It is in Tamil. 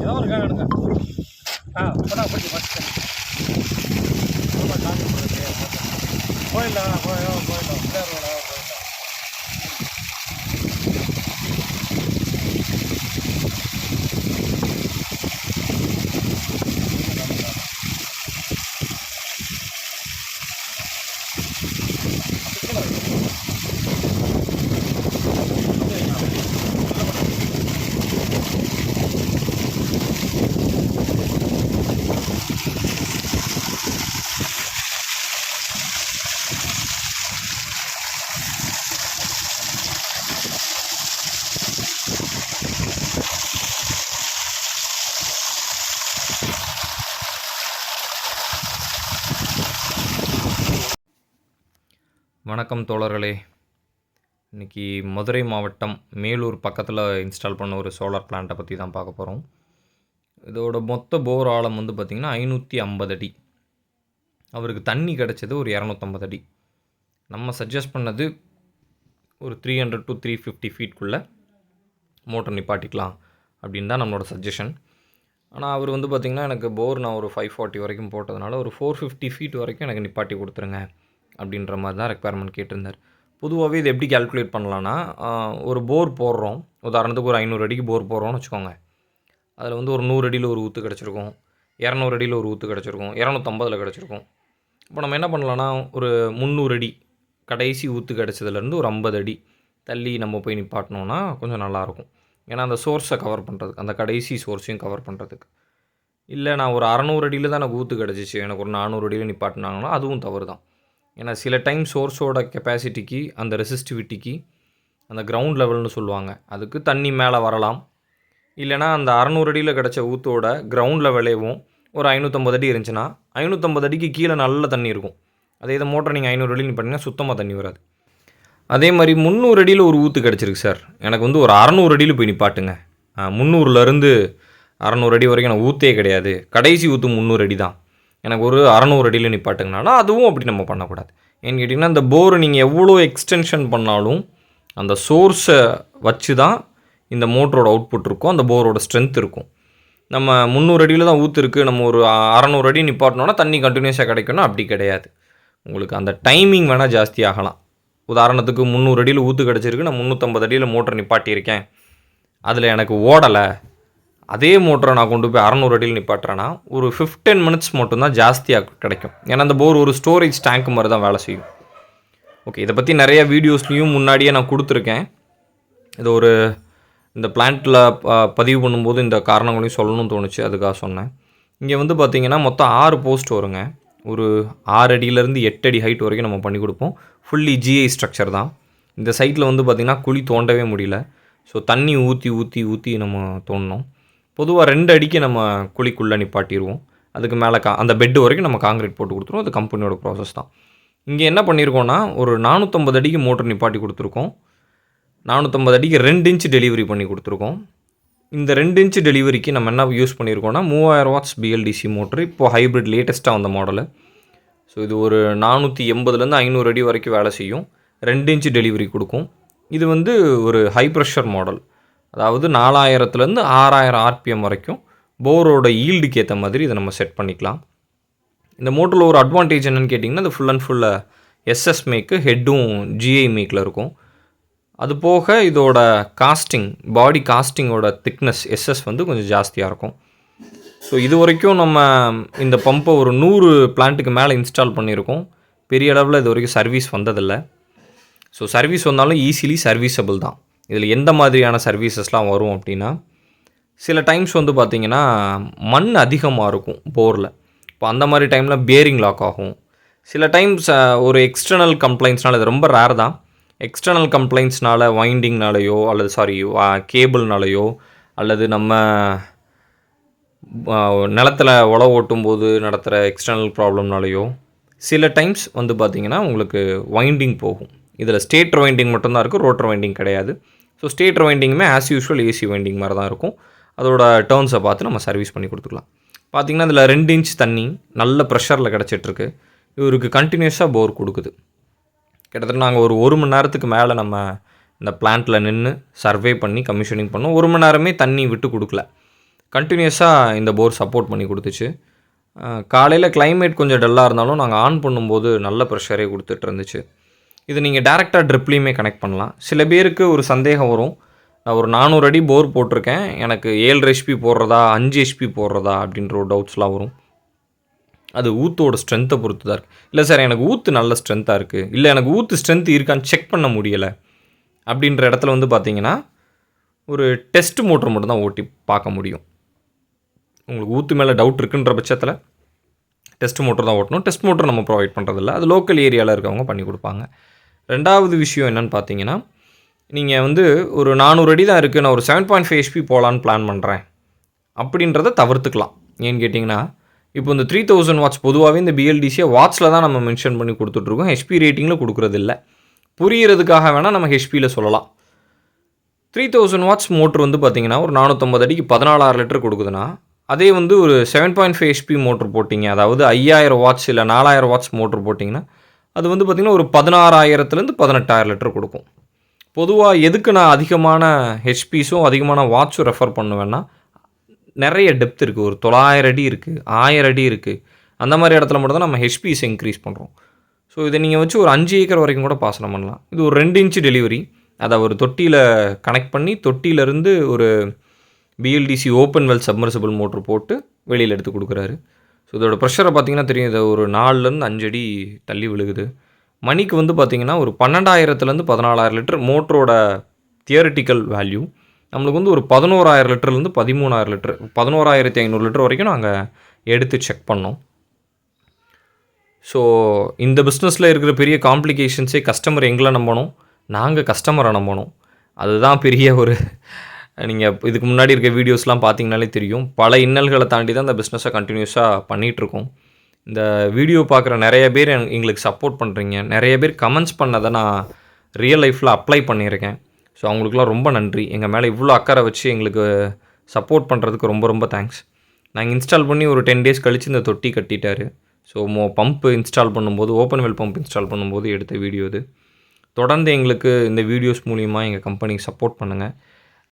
ஏதோ ஒரு கார் எடுங்க. ஆ இப்போதான் பிடிச்சி ஃபஸ்ட்டு போயிடலாம் போயிடும் போயிட்டோம் வணக்கம் தோழர்களே. இன்றைக்கி மதுரை மாவட்டம் மேலூர் பக்கத்தில் இன்ஸ்டால் பண்ண ஒரு சோலார் பிளான்ட்டை பற்றி தான் பார்க்க போகிறோம் இதோட மொத்த போர் ஆழம் வந்து பார்த்திங்கன்னா ஐநூற்றி ஐம்பது அடி. அவருக்கு தண்ணி கிடச்சது ஒரு இரநூத்தம்பது அடி. நம்ம சஜஸ்ட் பண்ணது ஒரு three hundred to three fifty ஃபீட்குள்ளே motor நிப்பாட்டிக்கலாம் அப்படின்னு தான் நம்மளோட சஜஷன் ஆனால் அவர் வந்து பார்த்திங்கன்னா எனக்கு போர் நான் ஒரு ஃபைவ் ஃபார்ட்டி வரைக்கும் போட்டதுனால ஒரு ஃபோர் ஃபிஃப்டி ஃபீட் வரைக்கும் எனக்கு நிப்பாட்டி கொடுத்துருங்க. அப்படின்ற மாதிரி தான் ரெக்குவயர்மெண்ட் கேட்டிருந்தார். பொதுவாகவே இது எப்படி கால்குலேட் பண்ணலான்னா ஒரு போர் போடுறோம். உதாரணத்துக்கு ஒரு ஐநூறு அடிக்கு போர் போடுறோம்னு வச்சுக்கோங்க. அதில் வந்து ஒரு நூறு அடியில் ஒரு ஊற்று கிடச்சிருக்கும். இரநூறு அடியில் ஒரு ஊற்று கிடச்சிருக்கும். இரநூத்தம்பதில் கிடச்சிருக்கும். இப்போ நம்ம என்ன பண்ணலான்னா ஒரு முந்நூறு அடி கடைசி ஊற்று கிடச்சதுலேருந்து ஒரு ஐம்பது அடி தள்ளி நம்ம போய் நிப்பாட்டினோன்னா கொஞ்சம் நல்லாயிருக்கும் ஏன்னா அந்த சோர்ஸை கவர் பண்ணுறதுக்கு அந்த கடைசி சோர்ஸையும் கவர் பண்ணுறதுக்கு இல்லை நான் ஒரு அறநூறு அடியில் தான் எனக்கு ஊற்று கிடச்சிச்சு. எனக்கு ஒரு நானூறு அடியில் நிப்பாட்டினாங்கன்னா அதுவும் தவறு தான் ஏன்னா சில டைம் சோர்ஸோட கெப்பாசிட்டிக்கு அந்த ரெசிஸ்டிவிட்டிக்கு அந்த கிரவுண்ட் லெவல்னு சொல்லுவாங்க. அதுக்கு தண்ணி மேலே வரலாம். இல்லைனா அந்த அறநூறு அடியில் கிடச்ச ஊத்தோட கிரவுண்ட் லெவலேவும் ஒரு ஐநூற்றம்பது அடி இருந்துச்சுன்னா ஐநூற்றம்பது அடிக்கு கீழே நல்ல தண்ணி இருக்கும். அதே இதை மோட்டர் நீங்கள் ஐநூறு அடியில் பண்ணிங்கன்னா சுத்தமாக தண்ணி வராது. அதே மாதிரி முந்நூறு அடியில் ஒரு ஊற்று கிடச்சிருக்கு சார். எனக்கு வந்து ஒரு அறநூறு அடியில் போய் நிப்பாட்டுங்க. முந்நூறுலேருந்து அறநூறு அடி வரைக்கும் எனக்கு ஊற்றே கிடையாது. கடைசி ஊற்று முந்நூறு அடி தான் எனக்கு ஒரு அறநூறு அடியில் நிப்பாட்டுங்கனாலும் அதுவும் அப்படி நம்ம பண்ணக்கூடாது. ஏன்னு கேட்டிங்கன்னா இந்த போர் நீங்கள் எவ்வளோ எக்ஸ்டென்ஷன் பண்ணாலும் அந்த சோர்ஸை வச்சு தான் இந்த மோட்டரோட அவுட்புட் இருக்கும் அந்த போரோட ஸ்ட்ரென்த் இருக்கும். நம்ம முந்நூறு அடியில் தான் ஊற்று இருக்குது நம்ம ஒரு அறநூறு அடி நிப்பாட்டினோன்னா தண்ணி கண்டினியூஸாக கிடைக்கும்னா அப்படி கிடையாது. உங்களுக்கு அந்த டைமிங் வேணால் ஜாஸ்தி ஆகலாம். உதாரணத்துக்கு முந்நூறு அடியில் ஊற்று கிடச்சிருக்கு நான் முந்நூற்றம்பது அடியில் மோட்டர் நிப்பாட்டியிருக்கேன். அதில் எனக்கு ஓடலை அதே மோட்டரை நான் கொண்டு போய் அறநூறு அடியில் நிப்பாட்டுறேன்னா ஒரு ஃபிஃப்டீன் மினிட்ஸ் மட்டும்தான் ஜாஸ்தியாக கிடைக்கும். ஏன்னா அந்த போர் ஒரு ஸ்டோரேஜ் டேங்க் மாதிரி தான் வேலை செய்யும். ஓகே இதை பற்றி நிறைய வீடியோஸ்லேயும் முன்னாடியே நான் கொடுத்துருக்கேன். இது ஒரு இந்த பிளான்ட்டில் பதிவு பண்ணும்போது இந்த காரணங்களையும் சொல்லணும்னு தோணுச்சு அதுக்காக சொன்னேன். இங்கே வந்து பார்த்தீங்கன்னா மொத்தம் ஆறு போஸ்ட் வருங்க. ஒரு ஆறு அடியிலேருந்து எட்டு அடி ஹைட் வரைக்கும் நம்ம பண்ணி கொடுப்போம். ஃபுல்லி ஜிஐ ஸ்ட்ரக்சர் தான். இந்த சைட்டில் வந்து பார்த்திங்கன்னா குழி தோண்டவே முடியல. ஸோ தண்ணி ஊற்றி ஊற்றி ஊற்றி நம்ம தோண்டணும். பொதுவாக ரெண்டு அடிக்கு நம்ம குழிக்குள்ளே நிப்பாட்டிடுவோம் அதுக்கு மேலே கா அந்த பெட்டு வரைக்கும் நம்ம காங்கிரீட் போட்டு கொடுத்துருவோம். அது கம்பெனியோட ப்ராசஸ் தான். இங்கே என்ன பண்ணியிருக்கோன்னா ஒரு நானூற்றம்பது அடிக்கு மோட்டர் நிப்பாட்டி கொடுத்துருக்கோம். நானூற்றம்பது அடிக்கு ரெண்டு இன்ச் டெலிவரி பண்ணி கொடுத்துருக்கோம். இந்த ரெண்டு இன்ச்சு டெலிவரிக்கு நம்ம என்ன யூஸ் பண்ணியிருக்கோன்னா மூவாயிரம் வாட்ஸ் பிஎல்டிசி மோட்ரு இப்போது ஹைப்ரிட் லேட்டஸ்ட்டாக வந்த மாடலு ஸோ இது ஒரு நானூற்றி எண்பதுலேருந்து ஐநூறு அடி வரைக்கும் வேலை செய்யும். ரெண்டு இன்ச்சு டெலிவரி கொடுக்கும். இது வந்து ஒரு ஹை ப்ரெஷர் மாடல் அதாவது நாலாயிரத்துலேருந்து ஆறாயிரம் ஆர்பிஎம் வரைக்கும் போரோட ஈல்டுக்கு ஏற்ற மாதிரி இதை நம்ம செட் பண்ணிக்கலாம். இந்த மோட்டரில் ஒரு அட்வான்டேஜ் என்னன்னு கேட்டிங்கன்னா இது ஃபுல் அண்ட் ஃபுல்லாக எஸ்எஸ் மேக்கு ஹெட்டும் ஜிஐ மேக்கில் இருக்கும். அது போக இதோட காஸ்டிங் பாடி காஸ்டிங்கோட திக்னஸ் எஸ்எஸ் வந்து கொஞ்சம் ஜாஸ்தியாக இருக்கும். ஸோ இது வரைக்கும் நம்ம இந்த பம்பை ஒரு நூறு பிளான்ட்டுக்கு மேலே இன்ஸ்டால் பண்ணியிருக்கோம். பெரிய அளவில் இது வரைக்கும் சர்வீஸ் வந்ததில்லை. ஸோ சர்வீஸ் வந்தாலும் ஈஸிலி சர்வீசபிள் தான். இதில் எந்த மாதிரியான சர்வீசஸ்லாம் வரும் அப்படின்னா சில டைம்ஸ் வந்து பார்த்திங்கன்னா மண் அதிகமாக இருக்கும் போரில். இப்போ அந்த மாதிரி டைமில் பேரிங் லாக் ஆகும். சில டைம்ஸ் ஒரு எக்ஸ்டர்னல் கம்ப்ளைண்ட்ஸ்னால இது ரொம்ப ரேர் தான். எக்ஸ்டர்னல் கம்ப்ளைண்ட்ஸ்னால வைண்டிங்னாலேயோ அல்லது சாரி கேபிள்னாலேயோ அல்லது நம்ம நிலத்தில் உழவு ஓட்டும் போது நடத்துகிற எக்ஸ்டர்னல் ப்ராப்ளம்னாலேயோ சில டைம்ஸ் வந்து பார்த்திங்கன்னா உங்களுக்கு வைண்டிங் போகும். இதில் ஸ்டேட் வைண்டிங் மட்டும்தான் இருக்குது ரோட்டர் வைண்டிங் கிடையாது. ஸோ ஸ்டேட்டர் வைண்டிங்குமே ஆஸ் யூஷுவல் ஏசி வைண்டிங் மாதிரி தான் இருக்கும். அதோட டேர்ன்ஸை பார்த்து நம்ம சர்வீஸ் பண்ணி கொடுத்துக்கலாம். பார்த்திங்கன்னா இதில் ரெண்டு இன்ச் தண்ணி நல்ல ப்ரெஷரில் கிடச்சிட்ருக்கு. இவருக்கு கண்டினியூஸாக போர் கொடுக்குது. கிட்டத்தட்ட நாங்கள் ஒரு ஒரு மணி நேரத்துக்கு மேலே நம்ம இந்த பிளான்ட்டில் நின்று சர்வே பண்ணி கமிஷனிங் பண்ணோம் ஒரு மணி நேரமே தண்ணி விட்டு கொடுக்கல. கண்டினியூஸாக இந்த போர் சப்போர்ட் பண்ணி கொடுத்துச்சு. காலையில் கிளைமேட் கொஞ்சம் டல்லாக இருந்தாலும் நாங்கள் ஆன் பண்ணும்போது நல்ல ப்ரெஷரே கொடுத்துட்டு இருந்துச்சு. இது நீங்கள் டேரெக்டாக ட்ரிப்லேயுமே கனெக்ட் பண்ணலாம். சில பேருக்கு ஒரு சந்தேகம் வரும். நான் ஒரு நானூறு அடி போர் போட்டிருக்கேன். எனக்கு ஏழு ஹெச்பி போடுறதா அஞ்சு ஹெச்பி போடுறதா அப்படின்ற ஒரு டவுட்ஸ்லாம் வரும். அது ஊத்தோட ஸ்ட்ரென்த்தை பொறுத்து தான் இருக்குது இல்லை சார் எனக்கு ஊத்து நல்ல ஸ்ட்ரென்த்தாக இருக்குது இல்லை எனக்கு ஊத்து ஸ்ட்ரென்த் இருக்கான்னு செக் பண்ண முடியலை. அப்படின்ற இடத்துல வந்து பார்த்தீங்கன்னா ஒரு டெஸ்ட் மோட்டர் மட்டும் தான் ஓட்டி பார்க்க முடியும். உங்களுக்கு ஊத்து மேலே டவுட் இருக்குன்ற பட்சத்தில் டெஸ்ட் மோட்டர் தான் ஓட்டணும். டெஸ்ட் மோட்டர் நம்ம ப்ரொவைட் பண்ணுறதில்ல அது லோக்கல் ஏரியாவில் இருக்கவங்க பண்ணி கொடுப்பாங்க. ரெண்டாவது விஷயம் என்னென்னு பார்த்தீங்கன்னா நீங்கள் வந்து ஒரு நானூறு அடி தான் இருக்குது நான் ஒரு செவன் பாயிண்ட் ஃபைவ் ஹெச்பி போகலான்னு பிளான் பண்ணுறேன் அப்படின்றத தவிர்த்துக்கலாம். ஏன்னு கேட்டிங்கன்னா இப்போ இந்த த்ரீ தௌசண்ட் வாட்ச் பொதுவாகவே இந்த பிஎல்டிசியை வாட்சில் தான் நம்ம மென்ஷன் பண்ணி கொடுத்துட்ருக்கோம். ஹெச்பி ரேட்டிங்கில் கொடுக்குறது இல்லை வேணால் நம்ம ஹெச்பியில் சொல்லலாம். த்ரீ தௌசண்ட் வாட்ஸ் மோட்ரு வந்து பார்த்தீங்கன்னா ஒரு நானூற்றம்பது அடிக்கு பதினாலாயிரம் லிட்டர் கொடுக்குதுன்னா அதே வந்து ஒரு seven point five HP motor போட்டிங்க. அதாவது ஐயாயிரம் வாட்ஸ் இல்லை நாலாயிரம் வாட்ஸ் மோட்ரு போட்டிங்கன்னா அது வந்து பார்த்திங்கன்னா ஒரு பதினாறாயிரத்துலேருந்து பதினெட்டாயிரம் லிட்டர் கொடுக்கும். பொதுவாக எதுக்கு நான் அதிகமான ஹெச்பிஸும் அதிகமான வாட்சும் ரெஃபர் பண்ணுவேன்னா நிறைய டெப்த் இருக்குது ஒரு தொள்ளாயிரம் அடி இருக்குது ஆயிரம் அடி இருக்குது அந்த மாதிரி இடத்துல மட்டும் தான் நம்ம ஹெச்பிஸ் இன்க்ரீஸ் பண்ணுறோம் ஸோ இதை நீங்கள் வச்சு ஒரு அஞ்சு ஏக்கர் வரைக்கும் கூட பாசனம் பண்ணலாம். இது ஒரு ரெண்டு இன்ச்சு டெலிவரி அதை ஒரு தொட்டியில் கனெக்ட் பண்ணி தொட்டியிலேருந்து ஒரு BLDC open well submersible motor போட்டு வெளியில் எடுத்து கொடுக்குறாரு. ஸோ இதோட ப்ரெஷரை பார்த்தீங்கன்னா தெரியும். இதை ஒரு நாலுலேருந்து அஞ்சு அடி தள்ளி விழுகுது. மணிக்கு வந்து பார்த்தீங்கன்னா ஒரு பன்னெண்டாயிரத்துலேருந்து பதினாலாயிரம் லிட்டர் மோட்டரோட தியரட்டிக்கல் வேல்யூ நம்மளுக்கு வந்து ஒரு பதினோராயிரம் லிட்டர்லேருந்து பதிமூணாயிரம் லிட்டர் பதினோராயிரத்தி ஐநூறு லிட்டர் வரைக்கும் நாங்கள் எடுத்து செக் பண்ணோம். ஸோ இந்த பிஸ்னஸில் இருக்கிற பெரிய காம்ப்ளிகேஷன்ஸே கஸ்டமர் எங்களை நம்பணும் நாங்கள் கஸ்டமரை நம்பணும். அதுதான் பெரிய ஒரு நீங்கள் இதுக்கு முன்னாடி இருக்க வீடியோஸ்லாம் பார்த்தீங்கனாலே தெரியும். பல இன்னல்களை தாண்டி தான் இந்த பிஸ்னஸை கண்டினியூஸாக பண்ணிகிட்ருக்கோம் இந்த வீடியோ பார்க்குற நிறைய பேர் எங்களுக்கு சப்போர்ட் பண்ணுறீங்க நிறைய பேர் கமெண்ட்ஸ் பண்ணதை நான் ரியல் லைஃப்பில் அப்ளை பண்ணியிருக்கேன். ஸோ அவங்களுக்குலாம் ரொம்ப நன்றி. எங்கள் மேலே இவ்வளோ அக்கறை வச்சு எங்களுக்கு சப்போர்ட் பண்ணுறதுக்கு ரொம்ப ரொம்ப தேங்க்ஸ் நாங்கள் இன்ஸ்டால் பண்ணி ஒரு டென் டேஸ் கழித்து இந்த தொட்டி கட்டிட்டாரு. ஸோ மோ பம்ப் இன்ஸ்டால் பண்ணும்போது ஓப்பன் வெல் பம்ப் இன்ஸ்டால் பண்ணும்போது எடுத்த வீடியோ இது. தொடர்ந்து எங்களுக்கு இந்த வீடியோஸ் மூலிமா எங்கள் கம்பெனிக்கு சப்போர்ட் பண்ணுங்கள்